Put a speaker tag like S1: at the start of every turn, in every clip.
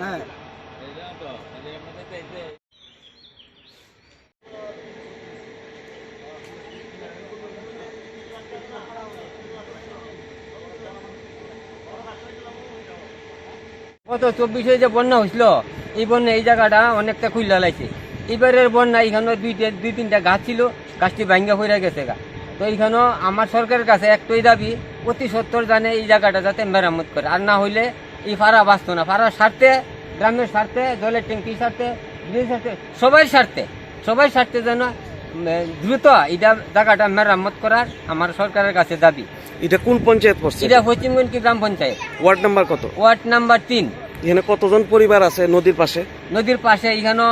S1: হ্যাঁ।
S2: গত চব্বিশে যে বন্যা হয়েছিল, এই বন্যা এই জায়গাটা অনেকটা খুললা লাগছে। এবারের বন্যা এখানে দুইটা দুই তিনটা গাছ ছিল, গাছটি ভাঙ্গা হয়ে গেছে গা। তো এইখানেও আমার সরকারের কাছে একটাই দাবি, অতি সত্তর জানে এই জায়গাটা যাতে মেরামত করে। আর না হইলে এই ফাড়া বাঁচতো না ফাড়ার স্বার্থে গ্রামের স্বার্থে জলের ট্যাঙ্কির স্বার্থে স্বার্থে সবাই স্বার্থে সবাই স্বার্থে যেন দ্রুত এটা জায়গাটা মেরামত করার আমার সরকারের কাছে দাবি।
S3: এটা কোন পঞ্চায়েত পড়ছে
S2: এটা পশ্চিমগঞ্জ গ্রাম পঞ্চায়েত।
S3: ওয়ার্ড নাম্বার কত?
S2: ওয়ার্ড নাম্বার তিন।
S3: এখানে কতজন পরিবার আছে নদীর পাশে?
S2: নদীর পাশে এখানে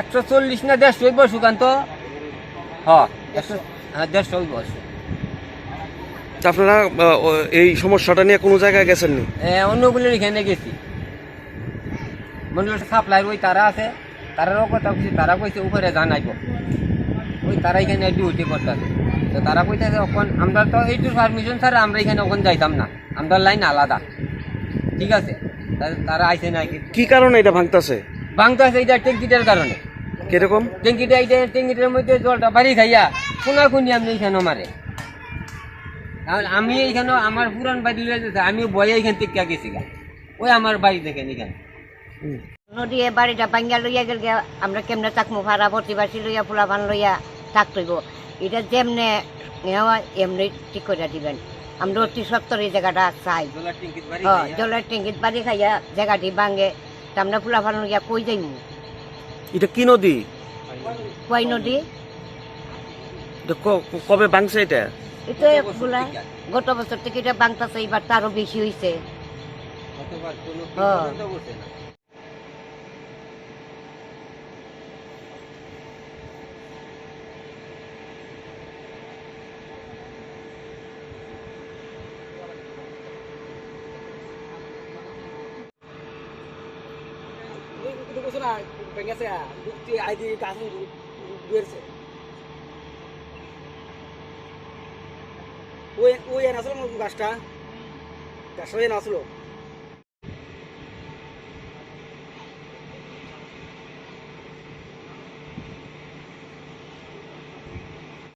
S2: একশো চল্লিশ না দেড়শো হইব সুকান্ত? হ একশো হ্যাঁ দেড়শো
S3: তা আপনারা এই সমস্যাটা নিয়ে কোনো জায়গায় গেছেননি?
S2: এ, অন্যগুলোর এখানে গেছি। মনে হচ্ছে সাপ্লাই ওই তারা আছে। তারারও কথা কইছি তারা কইছে উপরে জানাইব ওই তারা এখানে ডিউটি করতেছে। তো তারা কইতেছে ওখান আমরা তো এইটুর পারমিশন ছাড়া আমরা এখানে ওখানে যাইতাম না। আমরা লাইন আলাদা। ঠিক আছে? তারা আইসে না
S3: কি কারণে এটা ভাঙতাছে?
S2: ভাঙতে আছে এটা টেঙ্কিটার কারণে।
S3: কীরকম?
S2: ট্যাঙ্কিটা এইটা ট্যাঙ্কিটার মধ্যে জলটা বাড়ি খাইয়া কোনা কোনি আমি এইখানে মারে? তাহলে আমি এইখানে আমার পুরান বাড়ি লয়ে যেতে আমি বয়ে এইখান থেকে গেছি গা। ওই আমার বাড়ি দেখেন এখানে।
S4: নদী বাড়িটা ভাঙ্গা লইয়া গেল আমরা কেমনে তাকমু ভাড়া প্রতিবাসী লইয়া ফুলা ভান লইয়া থাকতইব এটা যেমনে এমনি ঠিক করে দিবেন। আমরা অতি সত্তর এই জায়গাটা চাই।
S2: জলের ট্যাঙ্কির বাড়ি
S4: হ্যাঁ
S2: খাইয়া।
S4: জলের ট্যাঙ্কিত বাড়ি খাইয়া জায়গাটি ভাঙে। তা আমরা ফুলা ভান লইয়া কই যাইমু?
S3: এটা কি নদী?
S4: কই নদী?
S3: কবে ভাঙছে এটা?
S4: এটা গত বছর থেকে এটা ভাঙতাছে এবার তো আরও বেশি হয়েছে
S2: কোনো
S4: হ্যাঁ।
S2: পর্যন্ত না।
S1: ওই এনে আসলো গাছটা গাছটা এনে আসলো